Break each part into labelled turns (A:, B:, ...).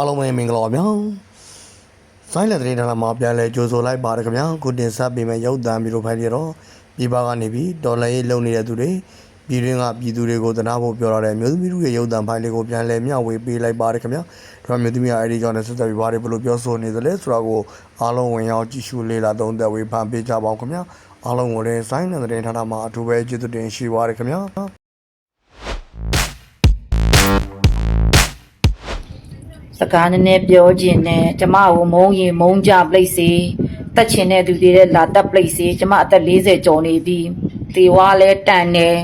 A: အားလုံးပဲမင်္ဂလာပါဗျာဆိုင်းလက်တဲ့ဌာနမှာပြန်လဲကြိုဆိုလိုက်ပါတယ်ခင်ဗျာခုတင်ဆက်ပေးမယ့်ရုပ်သံဗီဒီယိုဖိုင်တွေတော့ပြည်ပကနေပြီးဒေါ်လာရေးလုံနေတဲ့သူတွေပြည်တွင်းကပြည်သူတွေကိုတနာဖို့ပြောရတဲ့မျိုးသမီးတို့ရဲ့ရုပ်သံဖိုင်တွေကိုပြန်လဲမျှဝေပေးလိုက်ပါတယ်ခင်ဗျာဒါမျိုးသမီးကအဲ့ဒီကြောင့်လည်းဆက်ဆက်ပြီးပါတယ်ဘယ်လိုပြောဆိုနေသလဲဆိုတာကိုအားလုံးဝင်ရောက်ကြည့်ရှုလေ့လာသုံးသပ်ဝေဖန်ပေးကြပါအောင်ခင်ဗျာအားလုံးကိုလည်းဆိုင်းလက်တဲ့ဌာနမှာအထူးပဲကျေးဇူးတင်ရှိပါတယ်ခင်ဗျာ
B: စကားနည်းနည်းပြောခြင်းနဲ့ကျမကိုမုန်းရင်မုန်းကြပလိတ်စီတက်ချင်တဲ့သူတွေလည်းလာတက်ပလိတ်စီကျမအသက်40ကျော်နေပြီတေဝါလဲတန်တယ်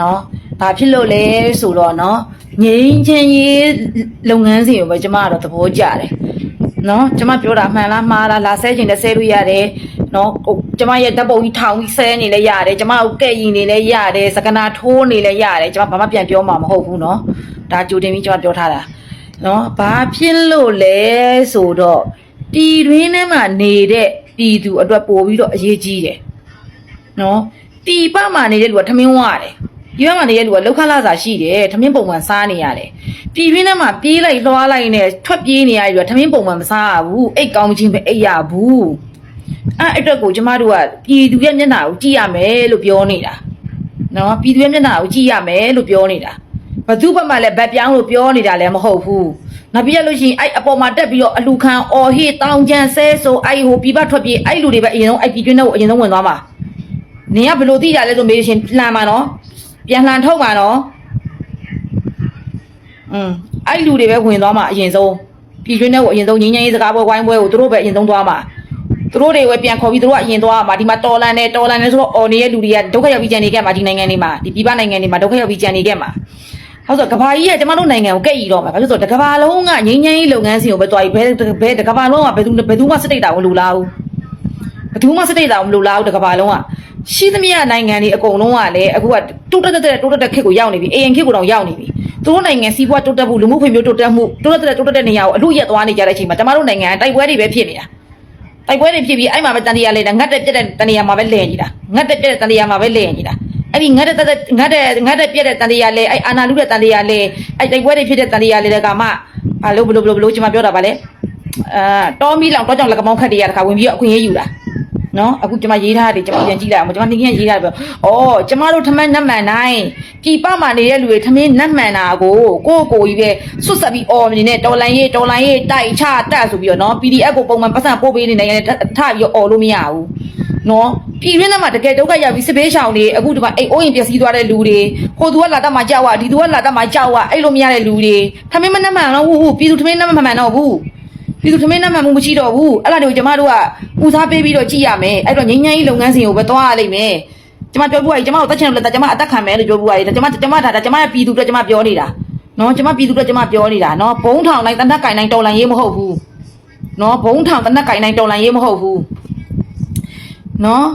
B: နော်ဘာဖြစ်လို့လဲဆိုတော့နော်ငိမ့်ချင်းရေးလုပ်ငန်းစဉ်ကိုပဲကျမကတော့သဘောကျတယ်နော်ကျမပြောတာမှန်လားမှားလားလာဆဲခြင်းနဲ့ဆဲလို့ရတယ်နော်ဟိုကျမရဲ့ဓာတ်ပုံကြီးထောင်ပြီးဆဲနေလဲရတယ်ကျမကိုကဲ့ရင်နေလဲရတယ်စကနာထိုးနေလဲရတယ်ကျမဘာမှပြန်ပြောမှာမဟုတ်ဘူးနော်ဒါကြိုတင်ပြီးကျမပြောထားတာ နော်ဘာဖြစ်လို့လဲဆိုတော့ပြည်တွင်းထဲမှာနေတဲ့ပြည်သူအတွက်ပို့ပြီးတော့အရေးကြီးတယ်နော်ပြည်ပမှာနေတဲ့လူကထမင်းဝရတယ်ပြည်ပမှာနေတဲ့လူကလောက်ခလာစာရှိတယ်ထမင်းပုံမှန်စားနေရတယ်ပြည်တွင်းထဲမှာပြေးလိုက်လွှားလိုက်နဲ့ထွက်ပြေးနေရပြီကထမင်းပုံမှန်မစားရဘူးအိတ်ကောင်းချင်းပဲအိတ်ရဘူးအဲ့အတွက်ကိုကျမတို့ကပြည်သူရဲ့မျက်နှာကိုကြည့်ရမယ်လို့ပြောနေတာနော်ပြည်သူရဲ့မျက်နှာကိုကြည့်ရမယ်လို့ပြောနေတာ ဘသူဘက်မှလည်းဗက်ပြောင်းလို့ပြောနေတာလည်းမဟုတ်ဘူးနောက်ပြီးရလို့ရှိရင်အဲ့အပေါ်မှာတက်ပြီးတော့အလူခံအော်ဟေးတောင်းချမ်းဆဲဆိုအဲ့ဟိုပြပထွက်ပြေးအဲ့လူတွေပဲအရင်ဆုံးအဲ့ပြည်တွင်းထဲကိုအရင်ဆုံးဝင်သွားမှာနင်ကဘယ်လိုသိကြလဲဆိုမေးရှင်လှန်ပါနော်ပြန်လှန်ထုတ်ပါနော်อืมအဲ့လူတွေပဲဝင်သွားမှာအရင်ဆုံးပြည်တွင်းထဲကိုအရင်ဆုံးငင်းငင်းရေးစကားပွဲဝိုင်းပွဲကိုသူတို့ပဲအရင်ဆုံးသွားမှာသူတို့တွေပဲပြန်ခေါ်ပြီးသူတို့ကအရင်သွားမှာဒီမှာတော်လန်နဲ့တော်လန်နဲ့ဆိုတော့အော်နေတဲ့လူတွေကဒုက္ခရောက်ပြီးကြံနေခဲ့မှာဒီနိုင်ငံတွေမှာဒီပြည်ပနိုင်ငံတွေမှာဒုက္ခရောက်ပြီးကြံနေခဲ့မှာ ဟုတ်ဆိုကဘာကြီးကကျမတို့နိုင်ငံကိုကဲ့ရီတော့မှာဘာလို့ဆိုတော့တကဘာလုံးကငိမ့်ငိမ့်လုပ်ငန်းစဉ်ကိုပဲတွားပြီးဘယ်ဘယ်တကဘာလုံးကဘယ်သူဘယ်သူမှစတိတ်တာကိုလူလားဘူးဘယ်သူမှစတိတ်တာကိုမလူလားဘူးတကဘာလုံးကရှိသမျှနိုင်ငံတွေအကုန်လုံးကလည်းအခုကတိုးတက်တက်တိုးတက်တက်ခစ်ကိုရောက်နေပြီအေရင်ခစ်ကိုတော့ရောက်နေပြီသူတို့နိုင်ငံစီးပွားတိုးတက်မှုလူမှုဖွံ့ဖြိုးတိုးတက်မှုတိုးတက်တက်တိုးတက်တဲ့နေရာကိုအလို့ရက်သွားနေကြတဲ့အချိန်မှာကျမတို့နိုင်ငံကတိုက်ပွဲတွေပဲဖြစ်နေတာတိုက်ပွဲတွေဖြစ်ပြီးအဲ့မှာပဲတန်တရားလဲငတ်တဲ့ပြက်တဲ့တန်တရားမှာပဲလဲနေတာငတ်တဲ့ပြက်တဲ့တန်တရားမှာပဲလဲနေတာ အဲ့ဒီငတ်တဲ့တက်ငတ်တဲ့ငတ်တဲ့ပြက်တဲ့တန်တရားလဲအဲ့အာနာလူတဲ့တန်တရားလဲအဲ့တိုက်ပွဲတွေဖြစ်တဲ့တန်တရားလဲတကမှဘာလို့ဘလို့ဘလို့ဘလို့ကျွန်မပြောတာဗာလဲအာတော်မီလောင်တော့ကြောင့်လက်ကမောင်းခတ်တွေကတခါဝင်ပြီးအခွင့်အရေးယူတာနော်အခုကျွန်မရေးထားတယ်ကျွန်မပြန်ကြည့်လိုက်အောင်ကျွန်မနေခင်ရေးထားတယ်ပြောဩကျွန်မတို့ထမင်းနတ်မှန်တိုင်းပြည်ပမှာနေတဲ့လူတွေထမင်းနတ်မှန်တာကိုကိုယ့်ကိုယ်ကြီးပဲစွတ်ဆက်ပြီးအော်နေနဲ့တော်လန်ရေးတော်လန်ရေးတိုက်ချတက်ဆိုပြီးတော့နော် PDF ကိုပုံမှန်ပတ်စံပို့ပေးနေနိုင်ငံနဲ့ထပြီးတော့အော်လို့မရဘူး နော်ပြည်ရင်းထဲမှာတကယ်ဒုက္ခရောက်ပြီးစပေးရှောင်နေအခုဒီမှာအိမ်အိုးရင်ပျက်စီးသွားတဲ့လူတွေဟိုသူကလာတတ်မှာကြောက်อ่ะဒီသူကလာတတ်မှာကြောက်อ่ะအဲ့လိုမရတဲ့လူတွေထမင်းမနှက်မှန်တော့ဘူးပြည်သူထမင်းနှက်မှန်မှန်တော့ဘူးပြည်သူထမင်းနှက်မှန်မှုမရှိတော့ဘူးအဲ့ဒါတွေကိုကျမတို့ကဦးစားပေးပြီးတော့ကြည့်ရမယ်အဲ့တော့ငိမ့်ငိမ့်ကြီးလုပ်ငန်းစဉ်ကိုပဲသွားရလိမ့်မယ်ကျမပြောပြရည်ကျမတို့တက်ချင်လို့လက်ကျမအသက်ခံမယ်လို့ပြောပြရည်ကျမကျမဒါကျမရဲ့ပြည်သူတို့ကျမပြောနေတာနော်ကျမပြည်သူတို့ကျမပြောနေတာနော်ဘုံထောင်တိုင်းတနက်ကင်တိုင်းတော်လန်ရေးမဟုတ်ဘူးနော်ဘုံထောင်တနက်ကင်တိုင်းတော်လန်ရေးမဟုတ်ဘူး နော်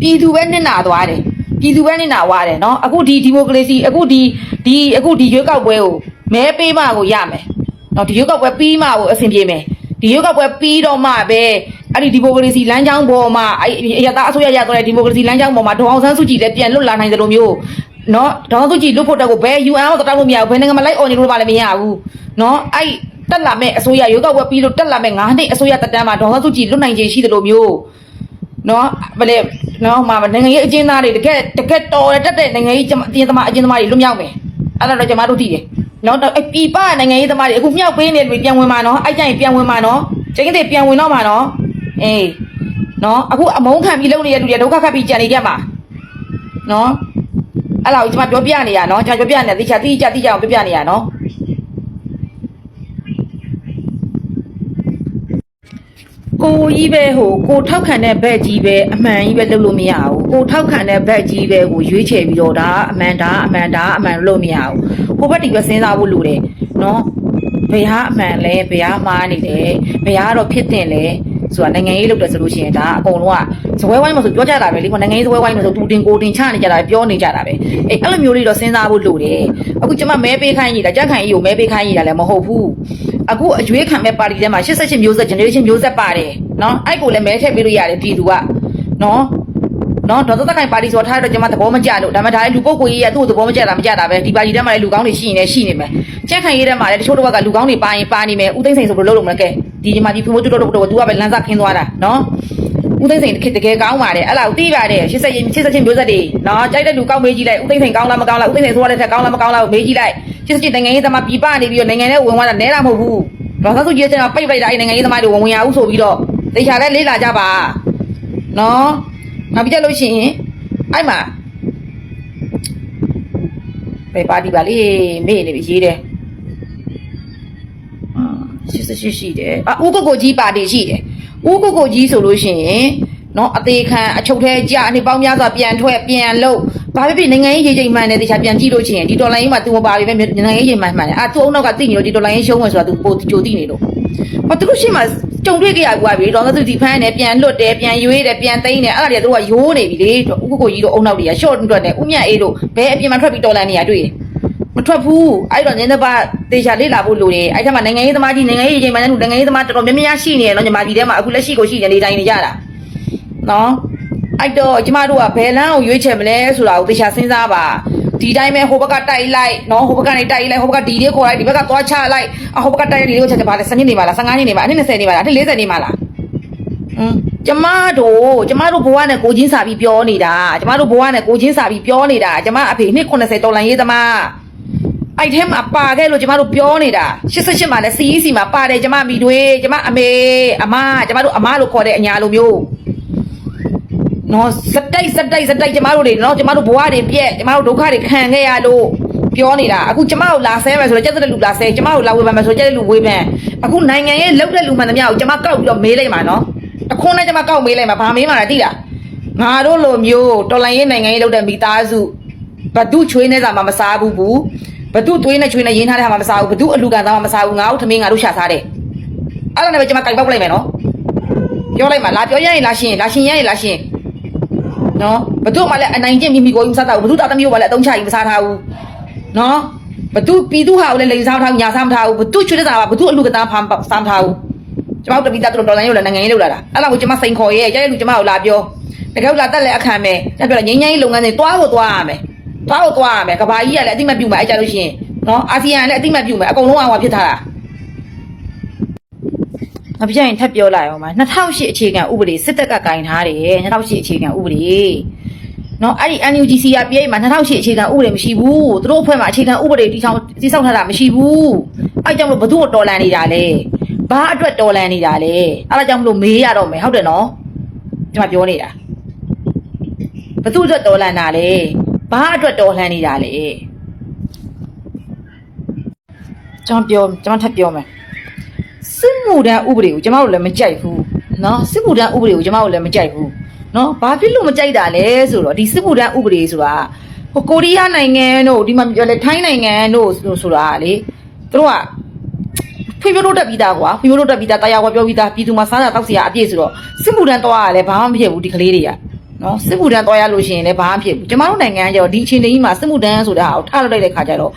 B: ပြည်သူပဲနစ်နာသွားတယ်ပြည်သူပဲနစ်နာသွားတယ်နော်အခုဒီဒီမိုကရေစီအခုဒီဒီအခုဒီရွေးကောက်ပွဲကိုမဲပေးမှကိုရမယ်နော်ဒီရွေးကောက်ပွဲပြီးမှကိုအဆင်ပြေမယ်ဒီရွေးကောက်ပွဲပြီးတော့မှပဲအဲ့ဒီဒီမိုကရေစီလမ်းကြောင်းပေါ်မှာအဲ့အရတာအစိုးရရသွားတဲ့ဒီမိုကရေစီလမ်းကြောင်းပေါ်မှာဒေါအောင်ဆန်းစုကြည်လည်းပြန်လွတ်လာနိုင်တယ်လို့မျိုးနော်ဒေါအောင်ဆန်းစုကြည်လွတ်ဖို့တက်ကိုဘယ် UN ကိုတောက်လို့မရဘူးဘယ်နိုင်ငံမှာလိုက်អော်နေလို့ပါလည်းမရဘူးနော်အဲ့တက်လာမဲ့အစိုးရရွေးကောက်ပွဲပြီးလို့တက်လာမဲ့9နှစ်အစိုးရတက်တန်းမှာဒေါအောင်ဆန်းစုကြည်လွတ်နိုင်ခြေရှိတယ်လို့မျိုး နော်ဗလေနော်မှာနိုင်ငံရေးအကျဉ်းသားတွေတကယ်တကယ်တော်တက်တဲ့နိုင်ငံရေးအကျဉ်းသမားအကျဉ်းသမားတွေလွတ်မြောက်မယ်အဲ့ဒါတော့ကျွန်တော်တို့သိတယ်နော်အဲ့ပြပနိုင်ငံရေးသမားတွေအခုမြောက်ပေးနေတယ်ပြန်ဝင်มาနော်အဲ့ကြရင်ပြန်ဝင်มาနော်ကျင်းတဲ့ပြန်ဝင်တော့မှာနော်အေးနော်အခုအမုန်းခံပြီးလုပ်နေတဲ့လူတွေဒုက္ခခတ်ပြီးကြံနေကြမှာနော်အဲ့လောက်ကျွန်မပြောပြနေရနော်ကျွန်တော်ပြောပြနေတိချာတိချာတိချာအောင်ပြောပြနေရနော် ကိုကြီးပဲဟိုကိုထောက်ခံတဲ့ဘက်ကြီးပဲအမှန်ကြီးပဲလုပ်လို့မရဘူးကိုထောက်ခံတဲ့ဘက်ကြီးပဲကိုရွေးချယ်ပြီးတော့ဒါအမှန်ဒါအမှန်ဒါအမှန်လို့မရဘူးဟိုဘက်ဒီပဲစဉ်းစားဖို့လိုတယ်နော်ဘယ်ဟာအမှန်လဲဘယ်ဟာမှားနေတယ်ဘယ်ဟာတော့ဖြစ်တင်လဲဆိုတာနိုင်ငံရေးလုပ်တယ်ဆိုလို့ရှိရင်ဒါအကုန်လုံးကဇပွဲဝိုင်းမဆိုပြောကြတာပဲလေခေါနိုင်ငံရေးဇပွဲဝိုင်းမဆိုတူတင်ကိုတင်ချနေကြတာပြောနေကြတာပဲအေးအဲ့လိုမျိုးလေးတော့စဉ်းစားဖို့လိုတယ်အခုကျမမဲပေးခိုင်းနေတာကြက်ခိုင်ကြီးကိုမဲပေးခိုင်းနေတာလည်းမဟုတ်ဘူး အခုအရွေးခံမဲ့ပါတီထဲမှာ88မျိုးဆက် generation မျိုးဆက်ပါတယ်နော်အဲ့ကိုလည်းမဲထည့်ပေးလို့ရတယ်ပြည်သူကနော်နော်ဒေါက်တာတခိုင်ပါတီဆိုထားတော့ကျွန်မသဘောမကျလို့ဒါမှဒါလည်းလူပုတ်ကိုကြီးရဲ့သူ့ကိုသဘောမကျတာမကျတာပဲဒီပါတီထဲမှာလည်းလူကောင်းတွေရှိနေရှိနေမယ်ကြက်ခံရေးထဲမှာလည်းတချို့တော့ကလူကောင်းတွေပါရင်ပါနေမယ်ဦးသိန်းစိန်ဆိုဘယ်လိုလုပ်လို့မလဲကဲဒီညီမကြီးဖုန်မိုးတူတော့တော့သူကပဲလမ်းစာခင်းသွားတာနော်ဦးသိန်းစိန်တကယ်ကောင်းပါတယ်အဲ့လောက်တီးပါတယ်ရှစ်ဆက်ရင်ရှစ်ဆက်ချင်းမျိုးဆက်တွေနော်ကြိုက်တဲ့လူကောင်းမေးကြည့်လိုက်ဦးသိန်းစိန်ကောင်းလားမကောင်းလားဦးသိန်းစိန်ဆိုရတဲ့ထက်ကောင်းလားမကောင်းလားကိုမေးကြည့်လိုက် 80ချင်းနိုင်ငံရေးသမားပြပနေပြီးတော့နိုင်ငံထဲဝင်သွားတာနဲတာမဟုတ်ဘူးဒေါ်သားစုကြီးကပိတ်ပိတ်တာအဲ့နိုင်ငံရေးသမားတွေဝင်ဝင်ရအောင်ဆိုပြီးတော့တေချာလဲလေးလာကြပါနော်နောက်ပြီးကြလို့ရှိရင်အဲ့မှာပဲပါတီပါလေမေ့နေပြီရေးတယ်အာရှိရှိရှိတယ်အာဦးကိုကိုကြီးပါတီရှိတယ်ဦးကိုကိုကြီးဆိုလို့ရှိရင်နော်အသေးခံအချုပ်သေးကြအနေပေါင်းများစွာပြန်ထွက်ပြန်လို့ ဘာဖြစ်ဖြစ်နိုင်ငံရေးရိတ်တိမ်မှန်တဲ့တရားပြန်ကြည့်လို့ချင်းဒီဒေါ်လာရင်းမှာသူမပါပြီပဲနိုင်ငံရေးရိတ်မှန်မှန်တယ်အာသူအုံနောက်ကသိနေလို့ဒီဒေါ်လာရင်းရှုံးမယ်ဆိုတာသူပိုကြိုသိနေလို့ဘာသူတို့ရှိမှကြုံတွေ့ကြရကွာပြီဒေါ်လာသူဒီဖမ်းတယ်ပြန်လွတ်တယ်ပြန်ရွေးတယ်ပြန်သိမ်းတယ်အဲ့ဒါတွေကသူကရိုးနေပြီလေဥက္ကိုကြီးတို့အုံနောက်တွေက short တွက်တယ်ဥမြအေးတို့ဘဲအပြင်မှာထွက်ပြီးဒေါ်လာနေရတွေ့တယ်မထွက်ဘူးအဲ့တော့ညနေပါတေချာလေးလာဖို့လိုတယ်အဲ့ထက်မှနိုင်ငံရေးသမားကြီးနိုင်ငံရေးအချိန်မှလည်းနိုင်ငံရေးသမားတော်တော်များများရှိနေတယ်နော်ညီမကြီးထဲမှာအခုလက်ရှိကိုရှိနေနေတိုင်းနေကြတာနော် အဲ့တော့ကျမတို့ကဘယ်လမ်းကိုရွေးချယ်မလဲဆိုတာကိုတေချာစဉ်းစားပါဒီတိုင်းပဲဟိုဘက်ကတိုက်လိုက်နော်ဟိုဘက်ကနေတိုက်လိုက်ဟိုဘက်ကဒီလေးခေါ်လိုက်ဒီဘက်ကသွားချလိုက်အဟိုဘက်ကတိုက်ဒီလေးကိုချက်ချက်ပါလဲစနေနေပါလား15နှစ်နေပါအနည်း20နေပါလားအနည်း40နေပါလားอืมကျမတို့ကျမတို့ဘဝနဲ့ကိုချင်းစာပြီးပြောနေတာကျမတို့ဘဝနဲ့ကိုချင်းစာပြီးပြောနေတာကျမအဖေနှစ်80တော်လန်ရေးသမားအဲ့ထဲမှာပါခဲ့လို့ကျမတို့ပြောနေတာ88မှာလည်း CEC မှာပါတယ်ကျမမိတွေကျမအမေအမကျမတို့အမလို့ခေါ်တဲ့အညာလိုမျိုး နော်စတိုက်စတိုက်စတိုက်ကျမတို့တွေနော်ကျမတို့ဘဝတွေပြက်ကျမတို့ဒုက္ခတွေခံခဲ့ရလို့ပြောနေတာအခုကျမတို့လာဆဲမယ်ဆိုတော့ကျက်တဲ့လူလာဆဲကျမတို့လာဝေဖန်မယ်ဆိုတော့ကျက်တဲ့လူဝေဖန်အခုနိုင်ငံရေးလောက်တဲ့လူမှန်သမျှကိုကျမကောက်ပြီးတော့မေးလိုက်မှာနော်အခွန်းနဲ့ကျမကောက်မေးလိုက်မှာဗာမေးမှာလားသိလားငါတို့လိုမျိုးတော်လိုင်းရေးနိုင်ငံရေးလုပ်တဲ့မိသားစုဘဒုချွေးနေစားမှမစားဘူးဘူးဘဒုသွေးနဲ့ချွေးနဲ့ရင်းထားတဲ့ဟာမှမစားဘူးဘဒုအလူကန်သားမှမစားဘူးငါတို့သမင်းငါတို့ရှာစားတယ်အဲ့ဒါနဲ့ပဲကျမကြိုက်ပေါက်လိုက်မယ်နော်ပြောလိုက်မှာလာပြောရရင်လာရှင်လာရှင်ရရင်လာရှင် နော်ဘဒုမှလည်းအနိုင်ကျင့်မိမိကိုယူစားတာဘူးဘဒုတာသမီးကိုမှလည်းအတုံးချယူမစားထားဘူးနော်ဘဒုပြည်သူဟာကိုလည်းလိန်စားမထားဘူးညာစားမထားဘူးဘဒုချွေးတဲ့စားကဘဒုအလူကန်သားဖမ်းစားမထားဘူးကျမတို့တပိသားတို့ဒေါ်လာရုပ်လာနိုင်ငံရေးလောက်လာတာအဲ့လောက်ကိုကျမစိန်ခေါ်ရဲရဲလူကျမကိုလာပြောတကယ်လာတက်လဲအခမ်းမယ်ကျပြောငင်းငင်းလုပ်ငန်းတွေတွားဖို့တွားရမယ်တွားဖို့တွားရမယ်ကဘာကြီးကလည်းအတိမတ်ပြုမယ်အဲ့ကြလို့ရှိရင်နော်အာဆီယံလည်းအတိမတ်ပြုမယ်အကုန်လုံးအောင်ဖြစ်ထားတာ မပြရင်ထပ်ပြောလိုက်အောင်ပါ2008အခြေခံဥပဒေစစ်တပ်ကကင်ထားတယ်2008အခြေခံဥပဒေနော်အဲ့ဒီ NUGC ကပြေးမှာ2008အခြေခံဥပဒေမရှိဘူးသူတို့အဖွဲ့မှာအခြေခံဥပဒေတိဆောက်တိဆောက်ထားတာမရှိဘူးအဲ့ကြောင့်မလို့ဘသူ့ကိုတော်လန်နေတာလဲဘာအတွက်တော်လန်နေတာလဲအဲ့ဒါကြောင့်မလို့မေးရတော့မယ်ဟုတ်တယ်နော်ကျွန်မပြောနေတာဘသူ့အတွက်တော်လန်တာလဲဘာအတွက်တော်လှန်နေတာလဲကျွန်တော်ပြောကျွန်တော်ထပ်ပြောမယ်စစ် မှုတန်းဥပဒေကိုကျမတို့လည်းမကြိုက်ဘူးနော်စစ်မှုတန်းဥပဒေကိုကျမတို့လည်းမကြိုက်ဘူးနော်ဘာဖြစ်လို့မကြိုက်တာလဲဆိုတော့ဒီစစ်မှုတန်းဥပဒေဆိုတာဟိုကိုရီးယားနိုင်ငံတို့ဒီမှာပြောလဲထိုင်းနိုင်ငံတို့ဆိုတာလေသူတို့ကဖွံ့ဖြိုးတိုးတက်ပြီးသားကွာဖွံ့ဖြိုးတိုးတက်ပြီးသားတရားဝပြောပြီးသားပြည်သူမှာစားတာတောက်စီရအပြည့်ဆိုတော့စစ်မှုတန်းတော့ကလည်းဘာမှမဖြစ်ဘူးဒီကလေးတွေက နော်စစ်မှုထမ်းတော့ရလို့ရှိရင်လည်းဘာမှမဖြစ်ဘူးကျမတို့နိုင်ငံကကျတော့ဒီအချိန်တည်းကြီးမှာစစ်မှုထမ်းဆိုတာကိုထားလိုက်တဲ့ခါကျတော့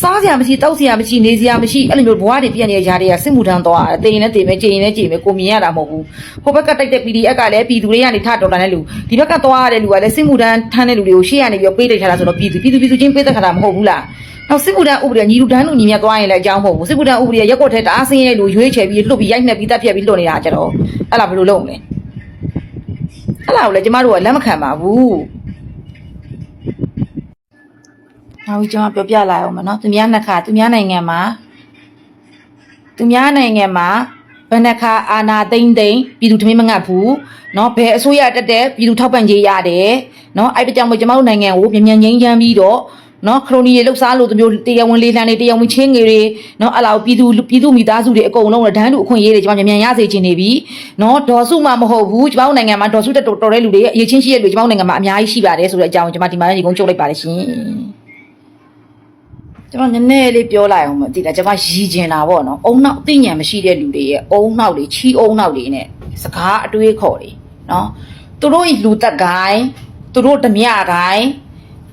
B: စားစရာမရှိတောက်စရာမရှိနေစရာမရှိအဲ့လိုမျိုးဘဝတွေပြည့်နေတဲ့ຢာတွေကစစ်မှုထမ်းတော့ရတယ်တင်ရင်လည်းတင်မယ်ကြင်ရင်လည်းကြင်မယ်ကိုမြင်ရတာမဟုတ်ဘူးဟိုဘက်ကတိုက်တဲ့ PDF ကလည်းပြည်သူတွေကနေထတော်တာတဲ့လူဒီဘက်ကသွားရတဲ့လူကလည်းစစ်မှုထမ်းထမ်းတဲ့လူတွေကိုရှေ့ကနေပြီးပေးလိုက်ထားတာဆိုတော့ပြည်သူပြည်သူပြည်သူချင်းပေးတဲ့ခါတာမဟုတ်ဘူးလားနောက်စစ်မှုထမ်းဥပဒေညီလူတန်းလူညီမြတ်သွားရင်လည်းအကြောင်းမဟုတ်ဘူးစစ်မှုထမ်းဥပဒေရက်ကွက်ထဲတအားဆင်းရဲလူရွေးချယ်ပြီးလှုပ်ပြီးရိုက်နှက်ပြီးတပ်ဖြတ်ပြီးလှုပ်နေတာကြတော့အဲ့လားဘယ်လိုလုပ်မလဲ အဲ့လားကိုလည်းကျမတို့ကလက်မခံပါဘူးနောက်ပြီးကျွန်မပြောပြလိုက်အောင်မနော်သူများနှစ်ခါသူများနိုင်ငံမှာသူများနိုင်ငံမှာဘယ်နှခါအာနာသိမ့်သိမ့်ပြည်သူထမင်းမငတ်ဘူးเนาะဘယ်အစိုးရတက်တဲ့ပြည်သူထောက်ပံ့ကြေးရတယ်เนาะအဲ့ဒါကြောင့်မို့ကျွန်တော်တို့နိုင်ငံကိုမြန်မြန်ငိမ့်ချမ်းပြီးတော့ နော်ခရိုနီတွေလှုပ်ရှားလို့သူမျိုးတရားဝင်လေးလံတွေတရားဝင်ချင်းငယ်တွေနော်အလားပြည်သူပြည်သူမိသားစုတွေအကုန်လုံးနဲ့ဒန်းတူအခွင့်အရေးတွေကျွန်တော်မြန်မြန်ရစေချင်နေပြီနော်ဒေါ်စုမှမဟုတ်ဘူးကျွန်တော်နိုင်ငံမှာဒေါ်စုတက်တော်တော်တဲ့လူတွေအရေးချင်းရှိတဲ့လူကျွန်တော်နိုင်ငံမှာအများကြီးရှိပါတယ်ဆိုတဲ့အကြောင်းကျွန်မဒီမှာလည်းဒီကုန်းချုပ်လိုက်ပါတယ်ရှင်ကျွန်တော်နည်းနည်းလေးပြောလိုက်အောင်မသိလားကျွန်မရည်ကျင်တာပေါ့နော်အုံနောက်အသိဉာဏ်မရှိတဲ့လူတွေရဲ့အုံနောက်တွေချီအုံနောက်တွေနဲ့စကားအတွေးခေါ်တွေနော်သူတို့ရဲ့လူသက်ကိုင်းသူတို့ဓမြကိုင်း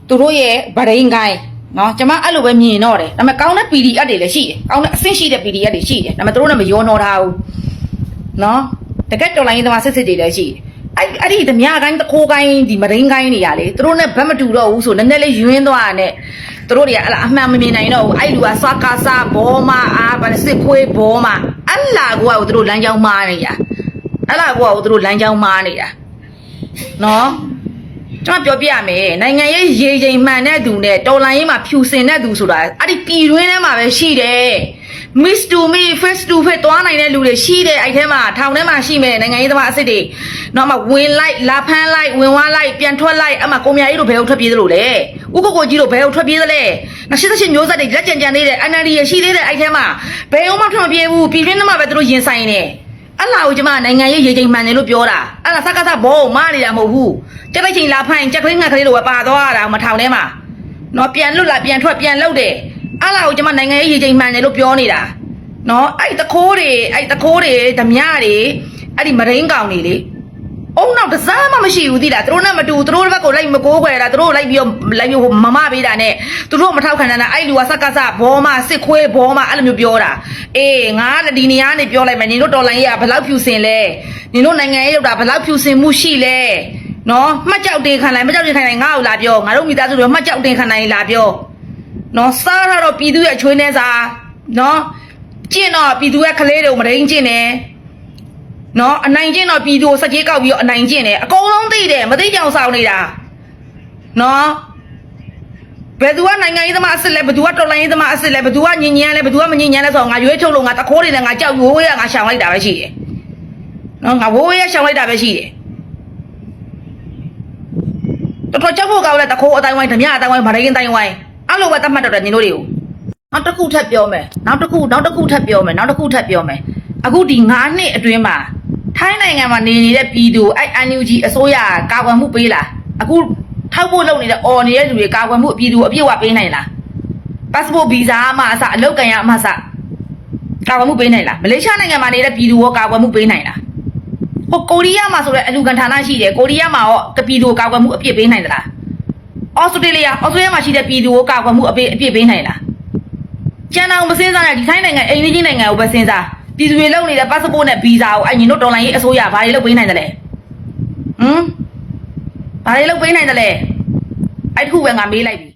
B: သူတို့ရဲ့ဗရိန်ကိုင်းနော်ကျွန်မအဲ့လိုပဲမြင်တော့တယ်ဒါပေမဲ့ကောင်းတဲ့ PDF တွေလည်းရှိတယ်ကောင်းတဲ့အဆင့်ရှိတဲ့ PDF တွေရှိတယ်ဒါပေမဲ့သူတို့နဲ့မရောနှောထားဘူးနော်တကက်တော်လိုင်းသမားစစ်စစ်တွေလည်းရှိတယ်အဲ့အဲ့ဒီဓမြကိုင်းတခိုးကိုင်းဒီမရင်းကိုင်းနေရလေသူတို့နဲ့ဘက်မတူတော့ဘူးဆိုနည်းနည်းလေးယွင်းသွားတဲ့သူတို့တွေကအဲ့လားအမှန်မမြင်နိုင်တော့ဘူးအဲ့လူကစကားစားဘောမအားဗာစစ်ခွေးဘောမအဲ့လာကိုကသူတို့လမ်းကြောင်းမားနေတာအဲ့လာကိုကသူတို့လမ်းကြောင်းမားနေတာနော် ကျွန်တော်ပြောပြရမယ်နိုင်ငံရေးရေချိန်မှန်တဲ့သူနဲ့တော်လိုင်းရေးမှာဖြူစင်တဲ့သူဆိုတာအဲ့ဒီပြည်တွင်းထဲမှာပဲရှိတယ် miss to me face to face တွားနိုင်တဲ့လူတွေရှိတယ်အဲ့ထဲမှာထောင်ထဲမှာရှိမယ်နိုင်ငံရေးသမားအစ်စ်တွေတော့မှဝင်လိုက်လာဖမ်းလိုက်ဝင်ဝါလိုက်ပြန်ထွက်လိုက်အမှကိုမြာကြီးတို့ဘယ်ဟုတ်ထွက်ပြေးသလိုလဲဥက္ကိုကိုကြီးတို့ဘယ်ဟုတ်ထွက်ပြေးသလဲ98မျိုးဆက်တွေလက်ကြံကြံနေတဲ့ NLD ရရှိသေးတယ်အဲ့ထဲမှာဘယ်ဟုတ်မှထွက်မပြေးဘူးပြည်တွင်းထဲမှာပဲသူတို့ရင်ဆိုင်နေ အဲ့လာကိုကျမနိုင်ငံရေးရေချိန်မှန်တယ်လို့ပြောတာအဲ့ဒါစကားစဘောမနေတာမဟုတ်ဘူးကြက်လိုက်ချိန်လာဖမ်းကြက်ကလေးငှက်ကလေးလိုပဲပါသွားတာမထောင်ထဲမှာနော်ပြန်လွတ်လာပြန်ထွက်ပြန်လှုပ်တယ်အဲ့လာကိုကျမနိုင်ငံရေးရေချိန်မှန်တယ်လို့ပြောနေတာနော်အဲ့တခိုးတွေအဲ့တခိုးတွေဓမြတွေအဲ့ဒီမရင်းကောင်တွေလေ အုံနောက်တစားမှမရှိဘူးသိလားသူတို့နဲ့မတူသူတို့ဘက်ကိုလိုက်မကိုးခွဲတာသူတို့လိုက်ပြီးတော့လိုက်ပြီးမမပေးတာနဲ့သူတို့မထောက်ခံတာအဲ့လူကစက်ကစဘောမစစ်ခွေးဘောမအဲ့လိုမျိုးပြောတာအေးငါကဒီနေရာနေပြောလိုက်မယ်နင်တို့တော်လိုင်းကြီးကဘယ်လောက်ဖြူစင်လဲနင်တို့နိုင်ငံရေးလောက်တာဘယ်လောက်ဖြူစင်မှုရှိလဲနော်မှတ်ကြောက်တင်ခံလိုက်မှတ်ကြောက်တင်ခံလိုက်ငါ့ကိုလာပြောငါတို့မိသားစုတွေမှတ်ကြောက်တင်ခံလိုက်လာပြောနော်စားရတော့ပြည်သူရဲ့အချွေးနေစားနော်ကျင့်တော့ပြည်သူရဲ့ကလေးတွေကိုမရင်းကျင့်တယ် နော်အနိုင်ကျင့်တော့ပြည်သူကိုစက်ကြီးကောက်ပြီးတော့အနိုင်ကျင့်တယ်အကုန်လုံးသိတယ်မသိကြအောင်ဆောင်နေတာနော်ဘယ်သူကနိုင်ငံရေးသမားအစ်စ်လဲဘယ်သူကတော်လိုင်းရေးသမားအစ်စ်လဲဘယ်သူကညင်ညမ်းလဲဘယ်သူကမညင်ညမ်းလဲဆိုတော့ငါရွေးထုတ်လို့ငါတခိုးတွေနဲ့ငါကြောက်ဝိုးဝေးကငါရှောင်လိုက်တာပဲရှိတယ်နော်ငါဝိုးဝေးရရှောင်လိုက်တာပဲရှိတယ်တော်တော်ကြောက်ဖို့ကောင်းတဲ့တခိုးအတိုင်းဝိုင်းဓမြအတိုင်းဝိုင်းမရင်းအတိုင်းဝိုင်းအဲ့လိုပဲတတ်မှတ်တော့တယ်ညီတို့တွေကိုနောက်တစ်ခုထပ်ပြောမယ်နောက်တစ်ခုနောက်တစ်ခုထပ်ပြောမယ်နောက်တစ်ခုထပ်ပြောမယ်အခုဒီ9နှစ်အတွင်းမှာ ထိုင်းနိုင်ငံမှာနေနေတဲ့ပြည်သူအဲ့ NUG အစိုးရကာကွယ်မှုပေးလားအခုထောက်ဖို့လုပ်နေတဲ့အော်နေတဲ့လူတွေကာကွယ်မှုပြည်သူအပြည့်အဝပေးနိုင်လား passport visa အမှအစအလုပ်ကန်ရအမှအစကာကွယ်မှုပေးနိုင်လားမလေးရှားနိုင်ငံမှာနေတဲ့ပြည်သူရောကာကွယ်မှုပေးနိုင်လားဟိုကိုရီးယားမှာဆိုတဲ့အလူကန်ဌာနရှိတယ်ကိုရီးယားမှာရောကပြည်သူကိုကာကွယ်မှုအပြည့်ပေးနိုင်သလားအော်စတြေးလျအော်စတြေးလျမှာရှိတဲ့ပြည်သူကိုကာကွယ်မှုအပြည့်အပြည့်ပေးနိုင်လားကျန်အောင်မစင်းစားနဲ့ဒီထိုင်းနိုင်ငံအိမ်လေးချင်းနိုင်ငံကိုပဲစင်းစား ပြည်သူတွေလုံနေတဲ့ passport နဲ့ visa ကိုအဲ့ညီတို့တော်လိုင်းရေးအစိုးရဘာတွေလုပ်ပေးနိုင်တယ်လဲဟမ်ဘာတွေလုပ်ပေးနိုင်တယ်လဲအဲ့တစ်ခုပဲငါမေးလိုက်ပြီ